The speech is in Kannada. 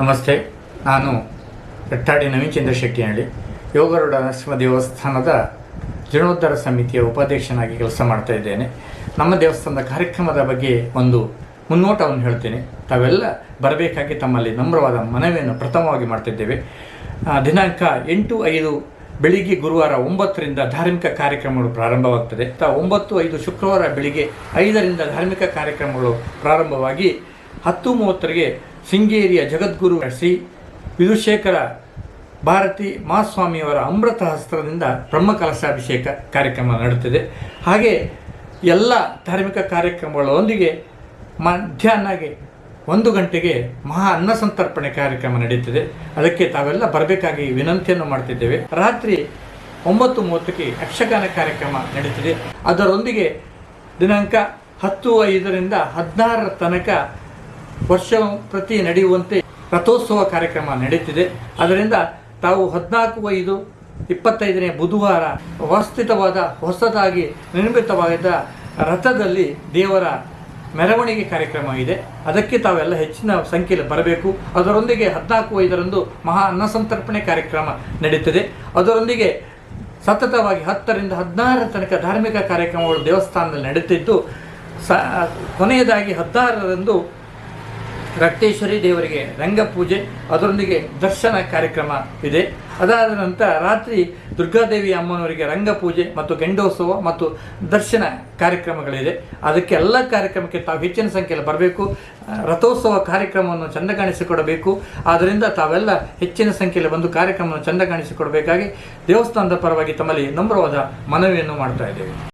ನಮಸ್ತೆ, ನಾನು ರಟ್ಟಾಡಿ ನವೀನ್ ಚಂದ್ರಶೆಟ್ಟಿಹಳ್ಳಿ ಯೋಗರುಡ ನರಸಿಂಹ ದೇವಸ್ಥಾನದ ಜೀರ್ಣೋದ್ಧಾರ ಸಮಿತಿಯ ಉಪಾಧ್ಯಕ್ಷನಾಗಿ ಕೆಲಸ ಮಾಡ್ತಾ ಇದ್ದೇನೆ. ನಮ್ಮ ದೇವಸ್ಥಾನದ ಕಾರ್ಯಕ್ರಮದ ಬಗ್ಗೆ ಒಂದು ಮುನ್ನೋಟವನ್ನು ಹೇಳ್ತೇನೆ. ತಾವೆಲ್ಲ ಬರಬೇಕಾಗಿ ತಮ್ಮಲ್ಲಿ ನಮ್ರವಾದ ಮನವಿಯನ್ನು ಪ್ರಥಮವಾಗಿ ಮಾಡ್ತಿದ್ದೇವೆ. ದಿನಾಂಕ ಎಂಟು ಐದು ಬೆಳಿಗ್ಗೆ ಗುರುವಾರ ಒಂಬತ್ತರಿಂದ ಧಾರ್ಮಿಕ ಕಾರ್ಯಕ್ರಮಗಳು ಪ್ರಾರಂಭವಾಗ್ತದೆ. ಒಂಬತ್ತು ಐದು ಶುಕ್ರವಾರ ಬೆಳಿಗ್ಗೆ ಐದರಿಂದ ಧಾರ್ಮಿಕ ಕಾರ್ಯಕ್ರಮಗಳು ಪ್ರಾರಂಭವಾಗಿ ಹತ್ತು ಮೂವತ್ತರಿಗೆ ಶೃಂಗೇರಿಯ ಜಗದ್ಗುರು ಶ್ರೀ ವಿದುಶೇಖರ ಭಾರತಿ ಮಹಾಸ್ವಾಮಿಯವರ ಅಮೃತ ಹಸ್ತ್ರದಿಂದ ಬ್ರಹ್ಮಕಲಶಾಭಿಷೇಕ ಕಾರ್ಯಕ್ರಮ ನಡೆಯುತ್ತದೆ. ಹಾಗೆ ಎಲ್ಲ ಧಾರ್ಮಿಕ ಕಾರ್ಯಕ್ರಮಗಳೊಂದಿಗೆ ಮಧ್ಯಾಹ್ನಗೆ ಒಂದು ಗಂಟೆಗೆ ಮಹಾ ಅನ್ನ ಸಂತರ್ಪಣೆ ಕಾರ್ಯಕ್ರಮ ನಡೆಯುತ್ತದೆ. ಅದಕ್ಕೆ ತಾವೆಲ್ಲ ಬರಬೇಕಾಗಿ ವಿನಂತಿಯನ್ನು ಮಾಡ್ತಿದ್ದೇವೆ. ರಾತ್ರಿ ಒಂಬತ್ತು ಮೂವತ್ತಕ್ಕೆ ಯಕ್ಷಗಾನ ಕಾರ್ಯಕ್ರಮ ನಡೀತಿದೆ ಅದರೊಂದಿಗೆ ದಿನಾಂಕ ಹತ್ತು ಐದರಿಂದ ಹದಿನಾರರ ತನಕ ವರ್ಷ ಪ್ರತಿ ನಡೆಯುವಂತೆ ರಥೋತ್ಸವ ಕಾರ್ಯಕ್ರಮ ನಡೆಯುತ್ತಿದೆ ಅದರಿಂದ ತಾವು ಹದಿನಾಲ್ಕು ಐದು ಇಪ್ಪತ್ತೈದನೇ ಬುಧವಾರ ವ್ಯವಸ್ಥಿತವಾದ, ಹೊಸದಾಗಿ ನಿರ್ಮಿತವಾದ ರಥದಲ್ಲಿ ದೇವರ ಮೆರವಣಿಗೆ ಕಾರ್ಯಕ್ರಮ ಇದೆ. ಅದಕ್ಕೆ ತಾವೆಲ್ಲ ಹೆಚ್ಚಿನ ಸಂಖ್ಯೆಯಲ್ಲಿ ಬರಬೇಕು. ಅದರೊಂದಿಗೆ ಹದಿನಾಲ್ಕು ಐದರಂದು ಮಹಾ ಅನ್ನಸಂತರ್ಪಣೆ ಕಾರ್ಯಕ್ರಮ ನಡೀತದೆ. ಅದರೊಂದಿಗೆ ಸತತವಾಗಿ ಹತ್ತರಿಂದ ಹದಿನಾರರ ತನಕ ಧಾರ್ಮಿಕ ಕಾರ್ಯಕ್ರಮಗಳು ದೇವಸ್ಥಾನದಲ್ಲಿ ನಡೆಯುತ್ತಿದ್ದು ಸ ಕೊನೆಯದಾಗಿ ಹದಿನಾರರಂದು ರಕ್ತೇಶ್ವರಿ ದೇವರಿಗೆ ರಂಗಪೂಜೆ, ಅದರೊಂದಿಗೆ ದರ್ಶನ ಕಾರ್ಯಕ್ರಮ ಇದೆ. ಅದಾದ ನಂತರ ರಾತ್ರಿ ದುರ್ಗಾದೇವಿ ಅಮ್ಮನವರಿಗೆ ರಂಗಪೂಜೆ ಮತ್ತು ಗಂಡೋತ್ಸವ ಮತ್ತು ದರ್ಶನ ಕಾರ್ಯಕ್ರಮಗಳಿದೆ. ಅದಕ್ಕೆ ಎಲ್ಲ ಕಾರ್ಯಕ್ರಮಕ್ಕೆ ತಾವು ಹೆಚ್ಚಿನ ಸಂಖ್ಯೆಯಲ್ಲಿ ಬರಬೇಕು. ರಥೋತ್ಸವ ಕಾರ್ಯಕ್ರಮವನ್ನು ಚಂದ ಕಾಣಿಸಿಕೊಡಬೇಕು ಆದ್ದರಿಂದ ತಾವೆಲ್ಲ ಹೆಚ್ಚಿನ ಸಂಖ್ಯೆಯಲ್ಲಿ ಬಂದು ಕಾರ್ಯಕ್ರಮವನ್ನು ಚಂದ ಕಾಣಿಸಿಕೊಡಬೇಕಾಗಿ ದೇವಸ್ಥಾನದ ಪರವಾಗಿ ತಮ್ಮಲ್ಲಿ ನಮ್ರವಾದ ಮನವಿಯನ್ನು ಮಾಡ್ತಾ ಇದ್ದೇವೆ.